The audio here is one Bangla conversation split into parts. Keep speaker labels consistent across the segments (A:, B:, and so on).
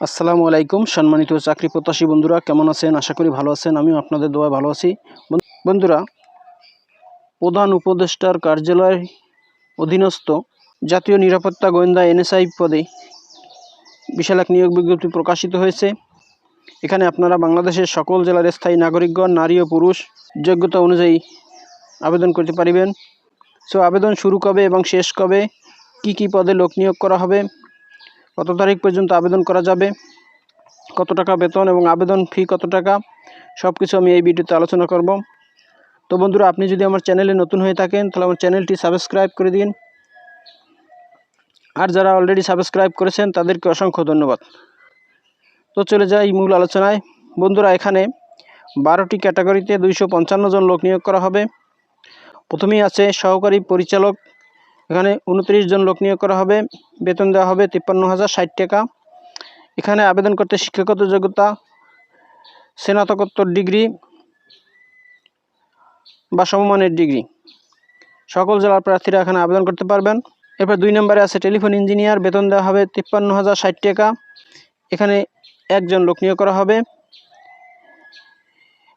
A: আসসালামু আলাইকুম, সম্মানিত চাকরি প্রত্যাশী বন্ধুরা, কেমন আছেন? আশা করি ভালো আছেন, আমিও আপনাদের দোয়ায় ভালো আছি। বন- বন্ধুরা, প্রধান উপদেষ্টার কার্যালয় অধীনস্থ জাতীয় নিরাপত্তা গোয়েন্দা এনএসআই পদে বিশাল এক নিয়োগ বিজ্ঞপ্তি প্রকাশিত হয়েছে। এখানে আপনারা বাংলাদেশের সকল জেলার স্থায়ী নাগরিকগণ, নারী ও পুরুষ যোগ্যতা অনুযায়ী আবেদন করতে পারিবেন। সো, আবেদন শুরু কবে এবং শেষ কবে, কি কি পদে লোক নিয়োগ করা হবে কত তারিখ পর্যন্ত আবেদন করা যাবে, কত টাকা বেতন এবং আবেদন ফি কত টাকা সব কিছু আমি এই ভিডিওতে আলোচনা করব। তো বন্ধুরা, আপনি যদি আমার চ্যানেলে নতুন হয়ে থাকেন, তাহলে আমার চ্যানেলটি সাবস্ক্রাইব করে দিন। আর যারা অলরেডি সাবস্ক্রাইব করেছেন, তাদেরকে অসংখ্য ধন্যবাদ। তো চলে যাই মূল আলোচনায়। বন্ধুরা, এখানে বারোটি ক্যাটাগরিতে দুইশো পঞ্চান্ন জন লোক নিয়োগ করা হবে। প্রথমেই আছে সহকারী পরিচালক, এখানে উনত্রিশ জন লোক নিয়োগ করা হবে। বেতন দেওয়া হবে তিপ্পান্ন হাজার ষাট টাকা। এখানে আবেদন করতে শিক্ষাগত যোগ্যতা, স্নাতকোত্তর ডিগ্রি বা সমমানের ডিগ্রি। সকল জেলার প্রার্থীরা এখানে আবেদন করতে পারবেন। এরপর দুই নম্বরে আছে টেলিফোন ইঞ্জিনিয়ার, বেতন দেওয়া হবে তিপ্পান্ন হাজার ষাট টাকা। এখানে একজন লোক নিয়োগ করা হবে।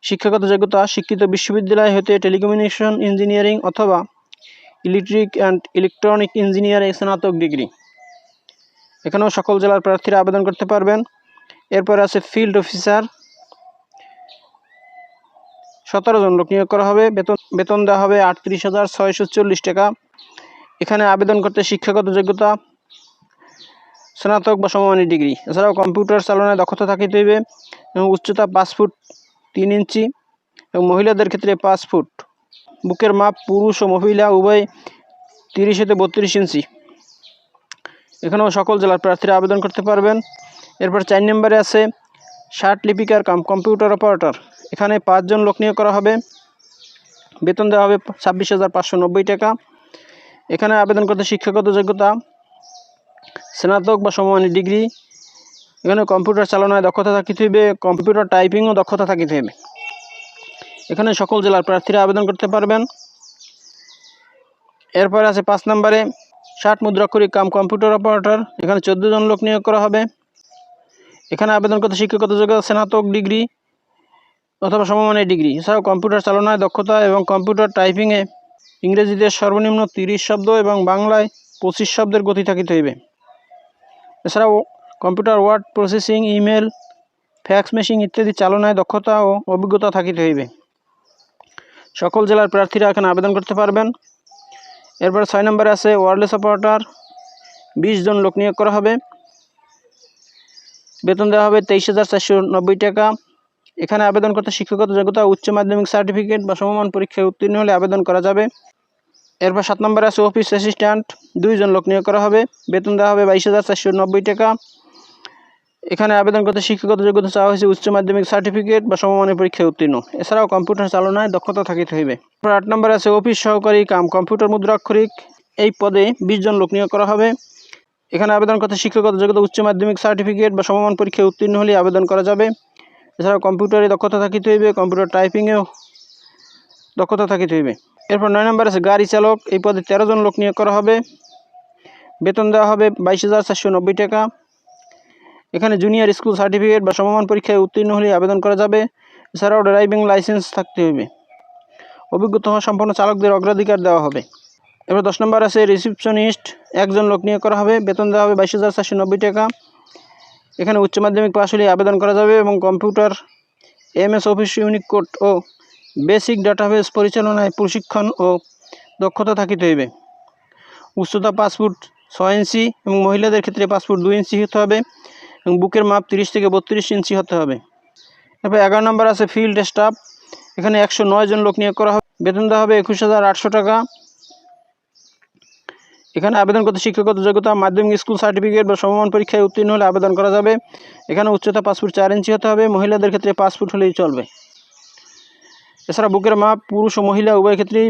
A: শিক্ষাগত যোগ্যতা, শিক্ষিত বিশ্ববিদ্যালয় হতে টেলিকমিউনিকেশন ইঞ্জিনিয়ারিং অথবা ইলেকট্রিক অ্যান্ড ইলেকট্রনিক ইঞ্জিনিয়ারিং স্নাতক ডিগ্রি। এখানেও সকল জেলার প্রার্থীরা আবেদন করতে পারবেন। এরপর আছে ফিল্ড অফিসার সতেরো জন লোক নিয়োগ করা হবে। বেতন বেতন দেওয়া হবে আটত্রিশ হাজার ছয়শো চল্লিশ টাকা। এখানে আবেদন করতে শিক্ষাগত যোগ্যতা, স্নাতক বা সমমানের ডিগ্রি। এছাড়াও কম্পিউটার চালনায় দক্ষতা থাকিতে হইবে এবং উচ্চতা পাঁচ ফুট তিন ইঞ্চি এবং মহিলাদের ক্ষেত্রে পাঁচ ফুট। বুকের মাপ পুরুষ ও মহিলা উভয় তিরিশ হতে বত্রিশ ইঞ্চি। এখানেও সকল জেলার প্রার্থীরা আবেদন করতে পারবেন। এরপর চার নম্বরে আছে ষাট লিপিকার কাম, কম্পিউটার অপারেটর। এখানে পাঁচজন লোক নিয়োগ করা হবে। বেতন দেওয়া হবে ছাব্বিশ হাজার পাঁচশো নব্বই টাকা। এখানে আবেদন করতে শিক্ষাগত যোগ্যতা, স্নাতক বা সমমানের ডিগ্রি। এখানে কম্পিউটার চালনায় দক্ষতা থাকিতে হইবে, কম্পিউটার টাইপিংও দক্ষতা থাকিতে হবে এখানে সকল জেলার প্রার্থীরা আবেদন করতে পারবেন। এরপর আছে পাঁচ নম্বরে ষাট মুদ্রাক্ষরিক কাম কম্পিউটার অপারেটর, এখানে চোদ্দ জন লোক নিয়োগ করা হবে। এখানে আবেদন করতে শিক্ষাগত যোগ্যতা স্নাতক ডিগ্রি অথবা সমমানের ডিগ্রি। এছাড়াও কম্পিউটার চালনায় দক্ষতা এবং কম্পিউটার টাইপিংয়ে ইংরেজিতে সর্বনিম্ন তিরিশ শব্দ এবং বাংলায় পঁচিশ শব্দের গতি থাকিতে হইবে। এছাড়াও computer word processing, email, fax machine ইত্যাদি চালনায় দক্ষতা ও অভিজ্ঞতা থাকিতে হইবে। সকল জেলার প্রার্থীরা এখানে আবেদন করতে পারবেন। এরপর ছয় নম্বরে আছে ওয়ারলেস অপারেটর, বিশ জন লোক নিয়োগ করা হবে। বেতন দেওয়া হবে তেইশ হাজার চারশো নব্বই টাকা। এখানে আবেদন করতে শিক্ষাগত যোগ্যতা, উচ্চ মাধ্যমিক সার্টিফিকেট বা সমমান পরীক্ষায় উত্তীর্ণ হলে আবেদন করা যাবে। এরপর সাত নম্বরে আছে অফিস অ্যাসিস্ট্যান্ট দুইজন লোক নিয়োগ করা হবে। বেতন দেওয়া হবে বাইশ হাজার চারশো নব্বই টাকা। এখানে আবেদন করতে শিক্ষাগত যোগ্যতা চাওয়া হয়েছে উচ্চ মাধ্যমিক সার্টিফিকেট বা সমমানের পরীক্ষায় উত্তীর্ণ। এছাড়াও কম্পিউটার চালনায় দক্ষতা থাকিতে হইবে। আট নম্বরে আছে অফিস সহকারী কাম, কম্পিউটার মুদ্রাক্ষরিক। এই পদে বিশ জন লোক নিয়োগ করা হবে। এখানে আবেদন করতে শিক্ষাগত যোগ্যতা, উচ্চ মাধ্যমিক সার্টিফিকেট বা সমমান পরীক্ষায় উত্তীর্ণ হলে আবেদন করা যাবে। এছাড়াও কম্পিউটারে দক্ষতা থাকিতে হইবে, কম্পিউটার টাইপিংয়েও দক্ষতা থাকিতে হইবে। এরপর নয় নম্বর আছে গাড়ি চালক। এই পদে তেরো জন লোক নিয়োগ করা হবে। বেতন দেওয়া হবে বাইশ হাজার চারশো নব্বই টাকা। এখানে জুনিয়র স্কুল সার্টিফিকেট বা সমমান পরীক্ষায় উত্তীর্ণ হলে আবেদন করা যাবে। এছাড়াও ড্রাইভিং লাইসেন্স থাকতে হইবে। অভিজ্ঞতা সম্পন্ন চালকদের অগ্রাধিকার দেওয়া হবে। এবার দশ নম্বর আছে রিসিপশনিস্ট একজন লোক নিয়োগ করা হবে। বেতন দেওয়া হবে বাইশ হাজার চারশো নব্বই টাকা। এখানে উচ্চ মাধ্যমিক পাশ হলে আবেদন করা যাবে এবং computer M S Office Unicode ও বেসিক ডাটাবেস পরিচালনায় প্রশিক্ষণ ও দক্ষতা থাকিতে হইবে। উচ্চতা পাসপোর্ট ছয় ইঞ্চি এবং মহিলাদের ক্ষেত্রে পাসপোর্ট দুই ইঞ্চি হতে হবে। এবং বুকের মাপ তিরিশ থেকে বত্রিশ ইঞ্চি হতে হবে। এরপর এগারো নম্বর আছে ফিল্ড স্টাফ এখানে একশো নয় জন লোক নিয়োগ করা হবে। বেতন দেওয়া হবে একুশ হাজার আটশো টাকা। এখানে আবেদন করতে শিক্ষাগত যোগ্যতা, মাধ্যমিক স্কুল সার্টিফিকেট বা সমমান পরীক্ষায় উত্তীর্ণ হলে আবেদন করা যাবে। এখানে উচ্চতা পাঁচ ফুট চার ইঞ্চি হতে হবে। মহিলাদের ক্ষেত্রে পাঁচ ফুট হলেই চলবে। এছাড়া বুকের মাপ পুরুষ ও মহিলা উভয় ক্ষেত্রেই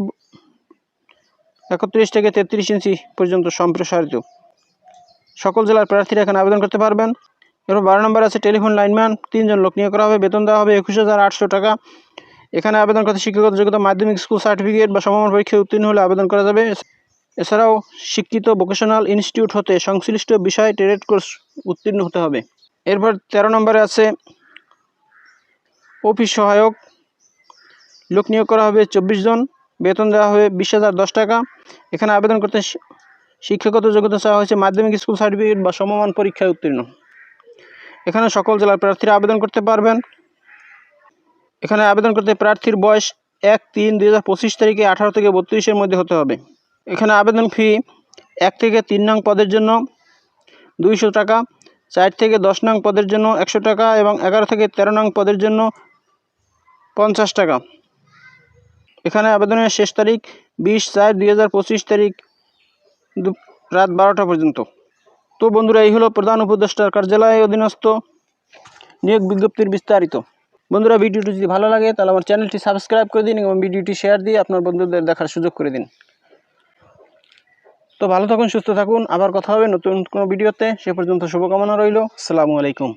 A: একত্রিশ থেকে তেত্রিশ ইঞ্চি পর্যন্ত সম্প্রসারিত। সকল জেলার প্রার্থীরা এখানে আবেদন করতে পারবেন। এরপর বারো নম্বর আছে, টেলিফোন লাইনম্যান, তিনজন লোক নিয়োগ করা হবে, বেতন দেওয়া হবে একুশ হাজার আটশো টাকা। এখানে আবেদন করতে শিক্ষাগত যোগ্যতা, মাধ্যমিক স্কুল সার্টিফিকেট বা সমমান পরীক্ষায় উত্তীর্ণ হলে আবেদন করা যাবে। এছাড়াও শিক্ষিত ভোকেশনাল ইনস্টিটিউট হতে সংশ্লিষ্ট বিষয়ে ট্রেড কোর্স উত্তীর্ণ হতে হবে। এরপর তেরো নম্বরে আছে অফিস সহায়ক, লোক নিয়োগ করা হবে চব্বিশ জন, বেতন দেওয়া হবে বিশ হাজার দশ টাকা। এখানে আবেদন করতে শিক্ষাগত যোগ্যতা চাওয়া হয়েছে, মাধ্যমিক স্কুল সার্টিফিকেট বা সমমান পরীক্ষায় উত্তীর্ণ। এখানে সকল জেলার প্রার্থীরা আবেদন করতে পারবেন। এখানে আবেদন করতে প্রার্থীর বয়স এক তিন দুই হাজার পঁচিশ তারিখে আঠারো থেকে বত্রিশের মধ্যে হতে হবে। এখানে আবেদন ফি এক থেকে তিন নং পদের জন্য দুইশো টাকা, চার থেকে দশ নং পদের জন্য একশো টাকা এবং এগারো থেকে তেরো নং পদের জন্য পঞ্চাশ টাকা। এখানে আবেদনের শেষ তারিখ বিশ চার দুই তারিখ রাত বারোটা পর্যন্ত। তো বন্ধুরা, এই হলো প্রধান উপদেষ্টার কার্যালয়ে অধীনস্থ। নিয়োগ বিজ্ঞপ্তির বিস্তারিত। বন্ধুরা, ভিডিওটি যদি ভালো লাগে, তাহলে আমার চ্যানেলটি সাবস্ক্রাইব করে দিন এবং ভিডিওটি শেয়ার দিয়ে আপনার বন্ধুদের দেখার সুযোগ করে দিন। তো ভালো থাকুন, সুস্থ থাকুন। আবার কথা হবে নতুন কোনো ভিডিওতে। সে পর্যন্ত শুভকামনা রইল। সালামু আলাইকুম।